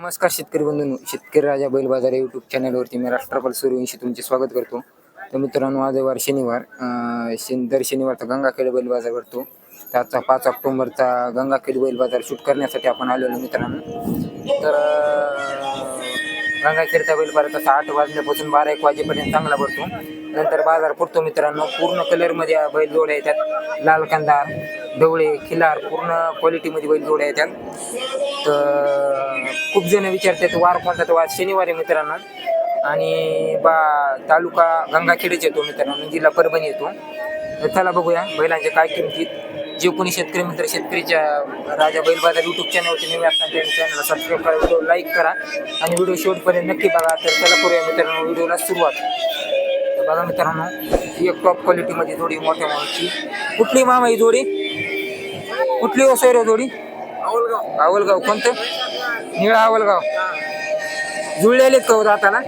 नमस्कार शेतकरी बंधूंनो शेतकरी राजा बैल बाजार यूट्यूब चॅनलवरती मी राष्ट्रपाल सूर्यवंशी तुमचे स्वागत करतो. तर मित्रांनो आज वार शनिवार शन दर शनिवारचा गंगाखेड बैल बाजार भरतो. त्याचा पाच ऑक्टोबरचा गंगाखेड बैल बाजार शूट करण्यासाठी आपण आलेलो मित्रांनो. तर गंगाखेडचा बैल बाजार तसा आठ वाजल्यापासून बारा एक वाजेपर्यंत चांगला भरतो. नंतर बाजार पुरतो मित्रांनो. पूर्ण कलरमध्ये बैल जोड्या येतात. लाल कंदार ढवळे खिलार पूर्ण क्वालिटीमध्ये बैल जोड्या येतात. तर खूप जण विचारतात वार कोणता? तर वार शनिवारी मित्रांनो. आणि बा तालुका गंगाखेडच येतो मित्रांनो जिल्हा परभणी येतो. तर चला बघूया बैलांच्या काय किमतीत जे कोणी शेतकरी मित्र शेतकरीच्या राजा बैल बाजार युट्यूब चॅनलवरती नवीन असतात त्या चॅनलला सबस्क्राईब करा व्हिडिओ लाईक करा. आणि व्हिडिओ शेवटपर्यंत नक्की बघा. तर चला करूया मित्रांनो व्हिडिओला सुरुवात. तर बघा मित्रांनो ही एक टॉप क्वालिटीमध्ये जोडी मोठ्या माणूसची कुठली मामा ही जोडी? कुठली हो, ओसर आहे जोडी? आवलगाव. कोणतं? निळा आवलगाव. जुळलेले का हो दाताला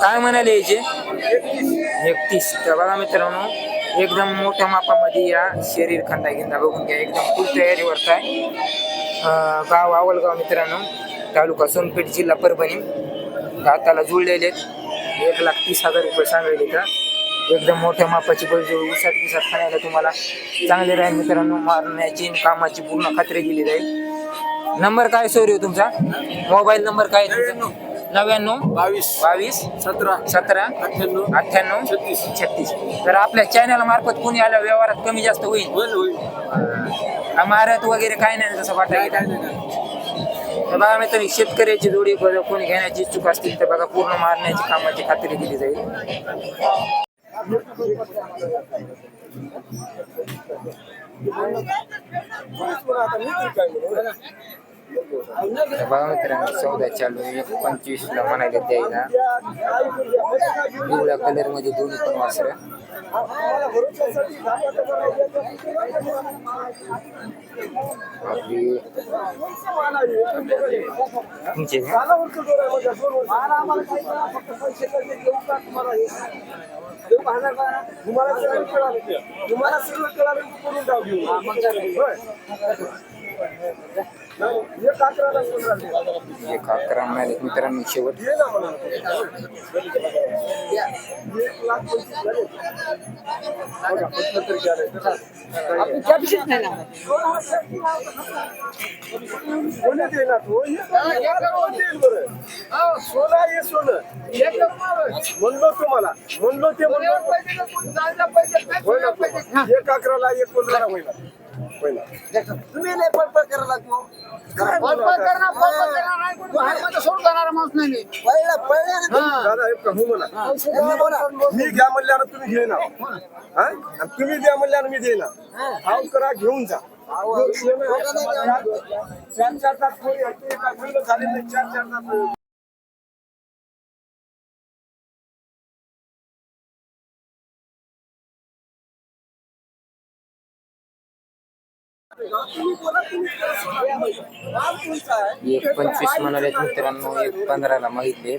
काय म्हणाले याचे? एकतीस. तर बघा मित्रांनो एकदम मोठ्या मापामध्ये या शरीर खंडा गिंदा बघून घ्या. एकदम फुल तयारीवरचा आहे. गाव आवलगाव मित्रांनो तालुका सोनपेठ जिल्हा परभणी. दाताला जुळलेले आहेत. एक लाख तीस हजार रुपये सांगायले का एकदम मोठ्या मापाची बैल उसात बिसात खाण्याला तुम्हाला चांगले राहील मित्रांनो. मारण्याची कामाची पूर्ण खात्री दिली जाईल. नंबर काय सोयरी तुमचा? मोबाईल नंबर काय तुमचा? नव्याण्णव. बावीस. बावीस. सतरा. सतरा. अठ्ठ्याण्णव. अठ्ठ्याण्णव. छत्तीस. छत्तीस. तर आपल्या चॅनल मार्फत कोणी आल्या व्यवहारात कमी जास्त होईल? महारात वगैरे काय नाही तसं वाटत काय नाही तर बघा शेतकऱ्याची जोडी कोणी घेण्याची इच्छुक असतील तर बघा पूर्ण मारण्याची कामाची खात्री दिली जाईल. तर बघा मित्रांनो चौदा चालू. एक पंचवीस ला म्हणाले द्यायला पिवळ्या कलरमध्ये दोन्ही पण वासर आपली तुमचे? तुम्हाला सर्व कळालं करून जाऊ घेऊ होय. नाही, एक अकरा म्हणाले मित्रांनो शेवट ये ना मला. एक लाख पंचवीस झाले. बघा, पचहत्तर झाले. कोणी देणार तो? हे? सोनं सोनं म्हणलो तुम्हाला म्हणलो ते म्हणलो. एक अकराला एक पंधरा होईल तुम्ही नाही पळपळ करायला तू काय दादा हो म्हणा बोला मी घ्या म्हणल्यानं तुम्ही घे ना. हा? आणि तुम्ही द्या म्हणल्यानं मी दे ना हाव करा घेऊन जा. चार चार तास एका नाही, चार चार तास एक पंचवीस म्हणाले मित्रांनो एक पंधराला मागितले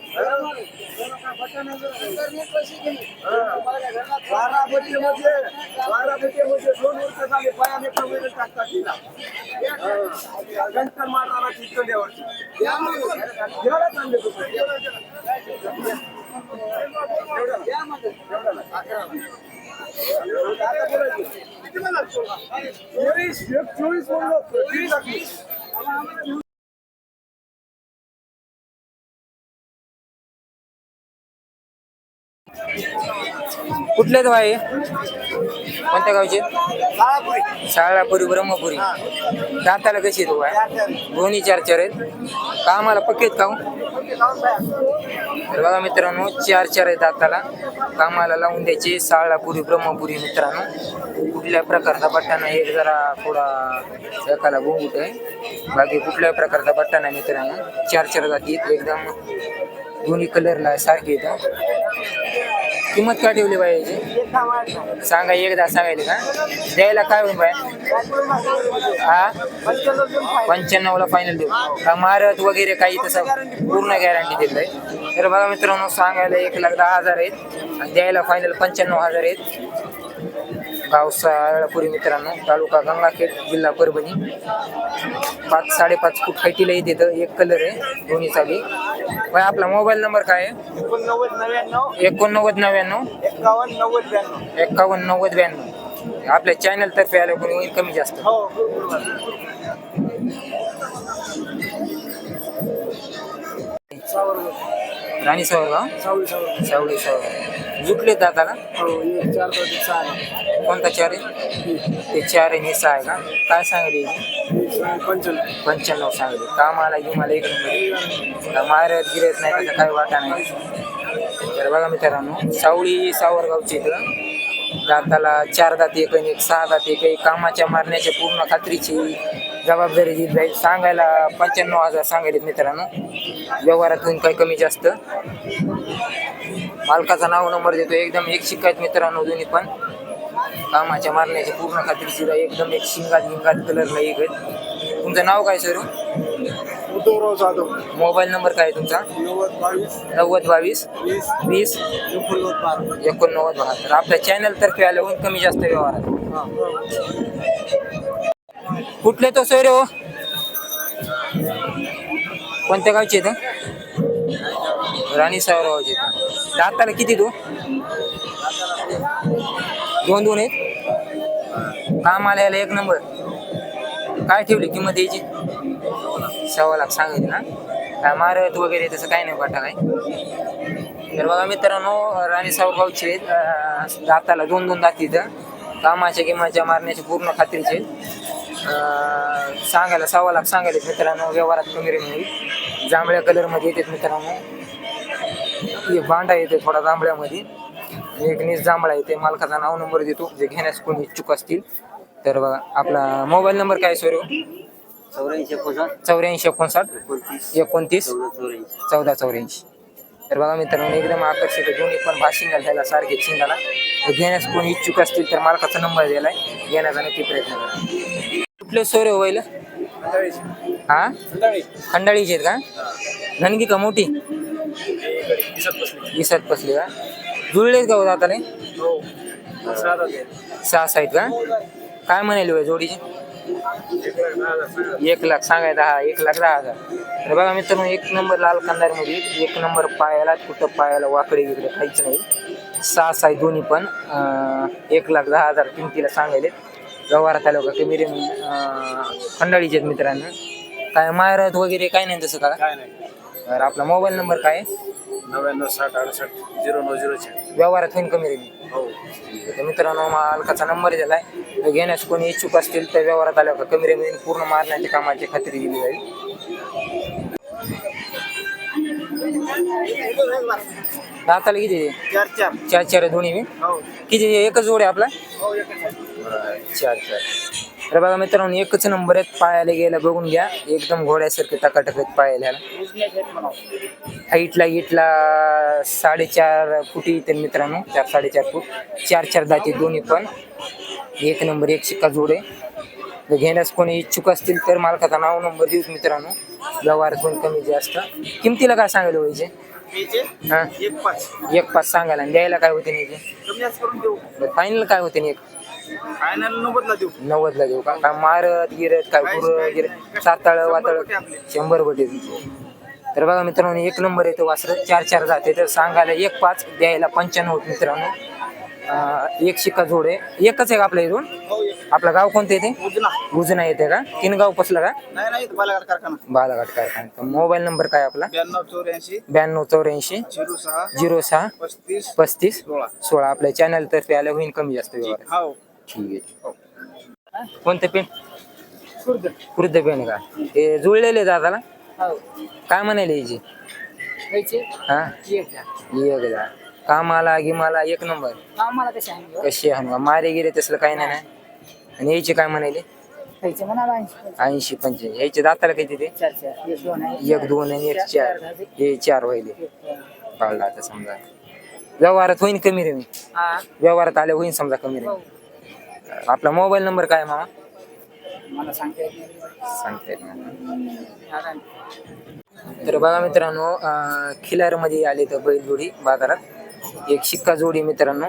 बारामतीमध्ये बारामतीमध्ये दोन वर्ष चोवीस चोवीस कुठले तो आहे कोणत्या गावचे? शाळापुरी ब्रह्मपुरी. दाताला कशी तो आहे दोन्ही चार चार आहेत. पक्केत का हो? तर बघा मित्रांनो चार चार आहेत दाताला. कामाला लावून द्यायचे साळापुरी ब्रह्मपुरी मित्रांनो. कुठल्या प्रकारचा बट्टा नाही एक जरा थोडा एकाला गुंगूट आहे. बाकी कुठल्या प्रकारचा बट्टा नाही मित्रांनो? चार चार जाती एकदम दोन्ही कलरला सारखे येतं किंमत काय ठेवली बाई याची? सांगा एकदा सांगायला का? द्यायला काय होईल बाय हा? पंच्याण्णवला फायनल देऊ. का मारत वगैरे काही तसं पूर्ण गॅरंटी देत आहे तर बघा मित्रांनो सांगायला एक लाख दहा हजार आहेत. आणि द्यायला फायनल पंच्याण्णव हजार आहेत. गावचा मित्रांनो तालुका गंगाखेड जिल्हा परभणी. पाच साडेपाच फूट हाईटीला देतं. एक कलर आहे दोन्ही चाली बाय आपला मोबाईल नंबर काय आहे? एकोणनव्वद नव्याण्णव. एकोणनव्वद नव्याण्णव. एकावन्न नव्वद ब्याण्णव. एकावन्न नव्वद ब्याण्णव. आपल्या चॅनल तर्फे आलं कोणी? होईल कमी जास्त. हो. राणी सावरगाव? सावळी सावळी सावळी सावरगाव जुटले दादाला? हो एक चार पाच सहा. कोणता चार आहे? ते चार आहे निसा आहे का? काय सांगली एक पंच्याण्णव पंच्याण्णव सांगली. कामाला मला एक नंबर मारत गिरत नाही त्याचा काय वाटा नाही. तर बघा मित्रांनो सावळी सावरगावची इथं दाताला चार दात एक आणि एक सहा दात एक कामाच्या मारण्याच्या पूर्ण खात्रीची जबाबदारी दिली जाईल. सांगायला पंच्याण्णव हजार सांगायलेत मित्रांनो. व्यवहारातून काही कमी जास्त. मालकाचा नाव नंबर देतो. एकदम एक शिकायत मित्रांनो दोन्ही पण. कामाच्या मारण्याची पूर्ण खात्रीची राह एकदम एक शिंगात गिंगात कलरला एक आहेत तुमचं नाव काय sir? Uddhavrao Jadhav. Mobile number काय आहे तुमचा? नव्वद बावीस. नव्वद बावीस. वीस. वीस. एकोणनव्वद बारा. एकोणनव्वद बहात्तर आपल्या चॅनल तर्फे आल्याहून कमी जास्त व्यवहारात. कुठले तो सोयरे हो कोणत्या गावचे राणी सावरावचे दाताला किती तू? दोन दोन आहेत. काम आल्याला एक नंबर. काय ठेवली किंमत यायची सव्वा लाख सांगितली ना? काय मारत वगैरे तसं काय नाही वाटा काय तर बघा मित्रांनो राणी सावरगावचे आहेत. दाताला दोन दोन दात इथं कामाच्या किंमाच्या मारण्याची पूर्ण खात्रीचे सांगायला सव्वा लाख सांगायला मित्रांनो व्यवहारात कमी रेट जांभळ्या कलरमध्ये येतात मित्रांनो. एक बांडा येते थोडा जांभळ्यामध्ये. एक नीस जांभळा येते मालकाचा नाव नंबर देतो जे घेण्यास कोणी इच्छुक असतील. तर बघा आपला मोबाईल नंबर काय सर चौऱ्याऐंशी एकोणसाठ. चौऱ्याऐंशी एकोणसाठ. एकोणतीस. चौदा चौऱ्याऐंशी. तर बघा मित्रांनो एकदम आकर्षक आहे. दोन्ही पण. भाशिंगाला घ्यायला सारखे शिंगाला. घेण्यास कोणी इच्छुक असतील तर मालकाचा नंबर दिलाय घेण्याचा नक्की प्रयत्न करा. कुठले सोरे होईल हा? खंडाळीचे आहेत का? धनगी का मोठी? विसत बसली का? जुळलेत का हो. दाताले सहा आहेत का? काय म्हणाले होय जोडीचे? एक लाख सांगाय दहा एक लाख दहा हजार. तर बघा मित्रांनो एक नंबर लाल मध्ये एक नंबर पायाला कुठं पायाला वाकडे वगैरे काहीच नाही. सहा साई दोन्ही पण एक लाख दहा हजार किमतीला सांगायले व्यवहारात आलो का कमी रे खंडाळीचे मित्रांनो. काय मारत वगैरे काय नाही तसं का? नाही. आपला मोबाईल नंबर काय आहे? नव्याण्णव साठ अडुसष्ट झिरो नऊ झिरो चार. व्यवहारात होईन कमी हो. तर मित्रांनो मालकाचा नंबर दिलाय. तर घेण्यास कोणी इच्छुक असतील तर व्यवहारात आल्या का कमी रेमेन पूर्ण मारण्याच्या कामाची खात्री दिली जाईल. दाताला किती आहे? चार चार. चार चार आहे दोन्ही बी? हो. किती आहे? एकच जोड आहे आपला? हो एकच आहे. चार चार. तर बघा मित्रांनो एकच नंबर आहेत पायाला गेला बघून घ्या. एकदम घोड्यासारखे टकाटक आहेत पायाला. हाईटला इटला साडेचार फुटी येते मित्रांनो. चार साडेचार फूट. चार चार दाते दोन्ही पण. एक नंबर एक शिक्का जोड आहे. जर घेण्यास कोणी इच्छुक असतील तर मालकाचा नाव नंबर देऊच मित्रांनो. व्यवहार पण कमी जास्त. किमतीला काय सांगायला हा? एक पाच. सांगायला. आणि द्यायला काय होते नाही देऊ. फायनल काय होते नाही एक फायनल नव्वदला देऊ. नव्वदला देऊ का? काय मारत गिरत काय पुरं गिरत साताळ वाताळ शंभर बटे तर बघा मित्रांनो एक नंबर येतो वासर. चार चार जाते. तर सांगायला एक पाच द्यायला पंच्याण्णव होत मित्रांनो. एक शिक्का जोड आहे. एकच आहे का आपल्या इथून? हो आपलं गाव कोणतं येते? उजना. उजना येते का? तीन गाव पसलं का? बालाघाट कारखाना. बालाघाट कारखाना. मोबाईल नंबर काय आपला? ब्याण्णव चौऱ्याऐंशी. ब्याण्णव चौऱ्याऐंशी. झिरो सहा. झिरो सहा. पस्तीस. पस्तीस. सोळा. सोळा. आपल्या चॅनल तर्फे आलं होईल कमी जास्त व्यवहार. हो. ठीक आहे कोणतं पेन? कृद्ध पेन का? हे जुळलेले दादाला? हो. काय म्हणाले याची? हा? एक जा कामाला गिमाला एक नंबर. आहे कशी हनवा मारे गिरे तसलं काही नाही आणि याचे काय म्हणाले? ऐंशी ऐंशी पंच्याऐंशी याचे दाताला किती ते? एक दोन आहे. आणि एक चार. हे चार व्हायले. पाळला आता समजा. व्यवहारात होईन कमी रे मी. हा. व्यवहारात आले होईन समजा कमी रे आपला मोबाईल नंबर काय मामा? मला सांगता. येत नाही सांगता. येत नाही आता तर बघा मित्रांनो खिलारमध्ये आले तर बैलजोडी बाजारात. एक शिक्का जोडी मित्रांनो.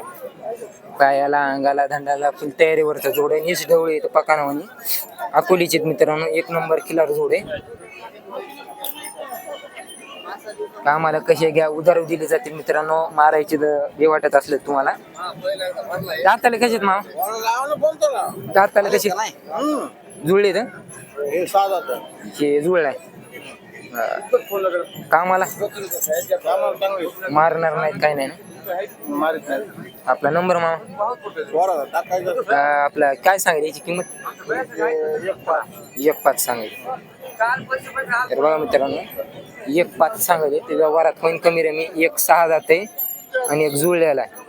पायाला अंगाला धंडाला फुल तयारीवरचा जोड आहे. निस ढवळे पकानावानी अकोलीचे मित्रांनो एक नंबर किलर जोड आहे. कामाला कसे घ्या? उधार दिली जाते मित्रांनो. मारायचे हे वाटत असले तुम्हाला. दाताले कसे मा दाताले कसे जुळले तर? हे जुळलाय. कामाला? मारणार नाहीत काय नाही ना. आपला नंबर मामा? आपला काय सांगेल याची किंमत? एक पाच. सांगेल तर बघा मित्रांनो एक पाच सांगेल ते व्यवहारात पण कमी रमी एक सहा जाते आणि एक जुळलेला आहे.